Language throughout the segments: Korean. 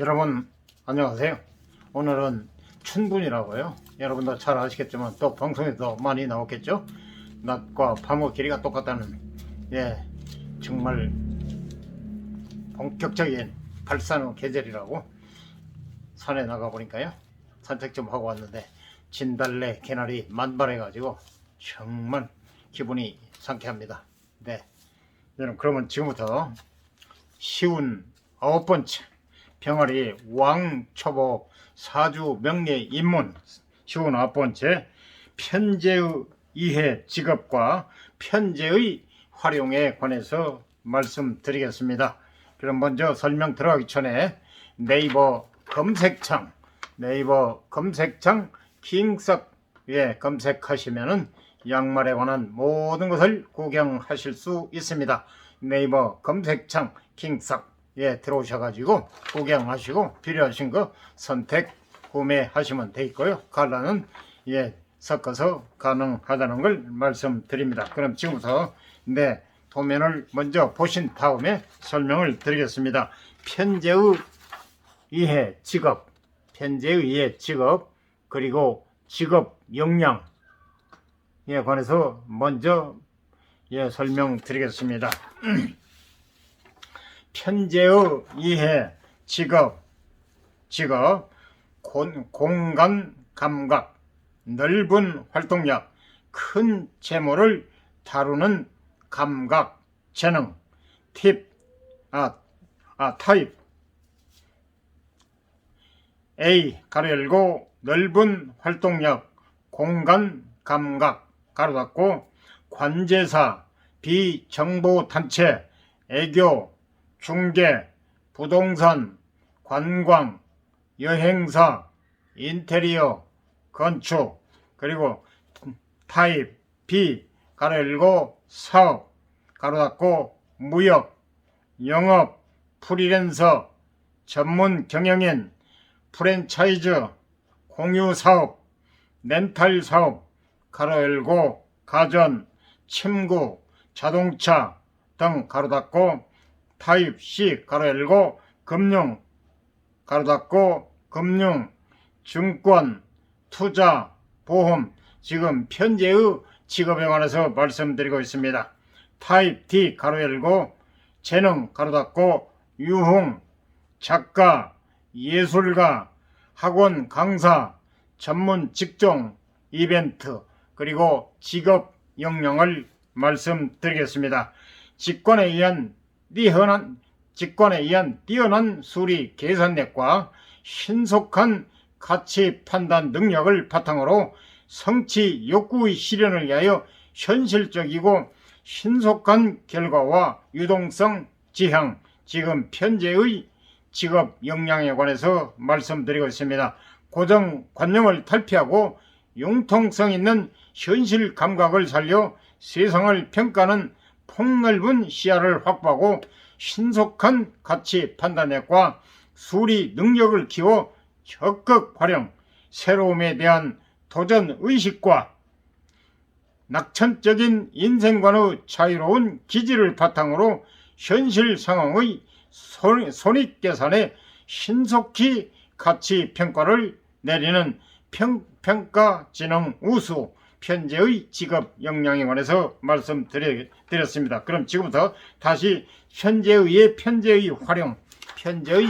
여러분 안녕하세요. 오늘은 춘분이라고요. 여러분도 잘 아시겠지만 또 방송에도 많이 나왔겠죠. 낮과 밤의 길이가 똑같다는 예 정말 본격적인 발산의 계절이라고 산에 나가 보니까요 산책 좀 하고 왔는데 진달래 개나리 만발해 가지고 정말 기분이 상쾌합니다. 네, 여러분 그러면 지금부터 쉬운 아홉 번째 병아리 왕초보 사주 명례 입문 쉬운 아홉 번째 편제의 이해 직업과 편제의 활용에 관해서 말씀드리겠습니다. 그럼 먼저 설명 들어가기 전에 네이버 검색창 네이버 검색창 킹석에 검색하시면은 양말에 관한 모든 것을 구경하실 수 있습니다. 네이버 검색창 킹석 에 들어오셔가지고 구경하시고 필요하신 거 선택 구매하시면 돼 있고요. 갈라는 예 섞어서 가능하다는 걸 말씀드립니다. 그럼 지금부터 네 도면을 먼저 보신 다음에 설명을 드리겠습니다. 편제의 이해 직업, 편제의 이해 직업 그리고 직업 역량에 관해서 먼저 예, 설명드리겠습니다. 편제의 이해 직업, 직업 공, 공간 감각, 넓은 활동력, 큰 재물을 다루는 감각, 재능, 팁, 아, 아 타입, A 가로 열고 넓은 활동력, 공간 감각 가로 닫고 관제사, 비정보 단체, 애교, 중개, 부동산, 관광, 여행사, 인테리어, 건축, 그리고 타입, B, 가로 열고 사업, 가로 닫고 무역, 영업, 프리랜서, 전문 경영인, 프랜차이즈, 공유 사업, 렌탈 사업, 가로 열고 가전, 침구, 자동차 등 가로 닫고 타입 C 가로 열고 금융 가로 닫고 금융, 증권, 투자, 보험 지금 현재의 직업에 관해서 말씀드리고 있습니다. 타입 D 가로 열고 재능 가로 닫고 유흥, 작가, 예술가, 학원 강사, 전문 직종, 이벤트, 그리고 직업 역량을 말씀드리겠습니다. 직관에 의한 뛰어난 직관에 의한 뛰어난 수리 계산력과 신속한 가치 판단 능력을 바탕으로 성취 욕구의 실현을 위하여 현실적이고 신속한 결과와 유동성 지향 지금 현재의 직업 역량에 관해서 말씀드리고 있습니다. 고정관념을 탈피하고 융통성 있는 현실 감각을 살려 세상을 평가하는 폭넓은 시야를 확보하고 신속한 가치 판단력과 수리 능력을 키워 적극 활용, 새로움에 대한 도전 의식과 낙천적인 인생관의 자유로운 기질을 바탕으로 현실 상황의 손- 손익계산에 신속히 가치 평가를 내리는 평, 평가 지능 우수 편제의 직업 역량에 관해서 말씀드렸습니다. 그럼 지금부터 다시 현재의 편제의 활용, 편제의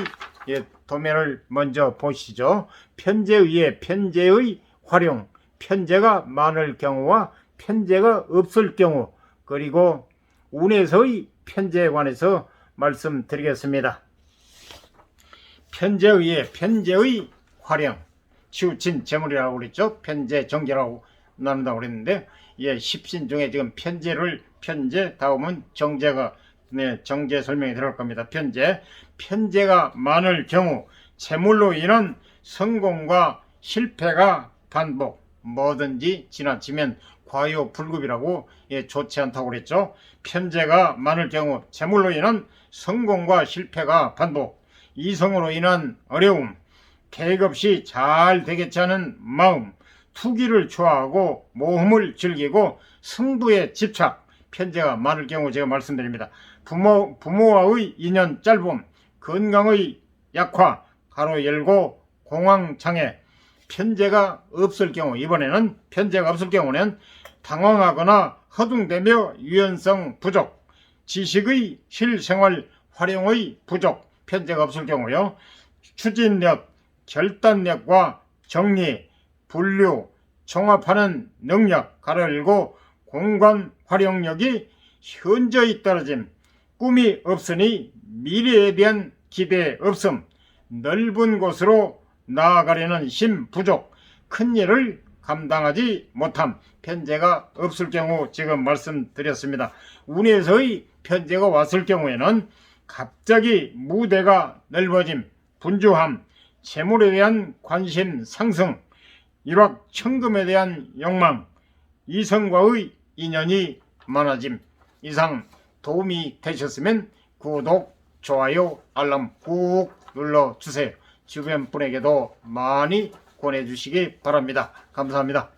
예, 도면을 먼저 보시죠. 편제의 편제의 활용, 편제가 많을 경우와 편제가 없을 경우, 그리고 운에서의 편제에 관해서 말씀드리겠습니다. 편제의 편제의 활용, 치우친 재물이라고 그랬죠. 편제 정제라고 나눈다고 그랬는데, 예, 십신 중에 지금 편제를 편제, 다음은 정제가 네, 정제 설명이 들어갈 겁니다. 편제. 편제가 많을 경우 재물로 인한 성공과 실패가 반복. 뭐든지 지나치면 과요불급이라고 예, 좋지 않다고 그랬죠. 편제가 많을 경우 재물로 인한 성공과 실패가 반복. 이성으로 인한 어려움. 계획 없이 잘 되겠지 않은 마음. 투기를 좋아하고 모험을 즐기고 승부에 집착. 편제가 많을 경우 제가 말씀드립니다. 부모, 부모와의 인연 짧음, 건강의 약화, 가로 열고 공황장애 편제가 없을 경우 이번에는 편제가 없을 경우는 당황하거나 허둥대며 유연성 부족 지식의 실생활 활용의 부족 편제가 없을 경우요 추진력 결단력과 정리 분류 종합하는 능력 가로 열고 공간 활용력이 현저히 떨어짐. 꿈이 없으니 미래에 대한 기대 없음. 넓은 곳으로 나아가려는 힘 부족. 큰 일을 감당하지 못함. 편제가 없을 경우 지금 말씀드렸습니다. 운에서의 편제가 왔을 경우에는 갑자기 무대가 넓어짐 분주함 재물에 대한 관심 상승 일확천금에 대한 욕망 이성과의 인연이 많아짐 이상 도움이 되셨으면 구독, 좋아요, 알람 꾹 눌러주세요. 주변 분에게도 많이 권해주시기 바랍니다. 감사합니다.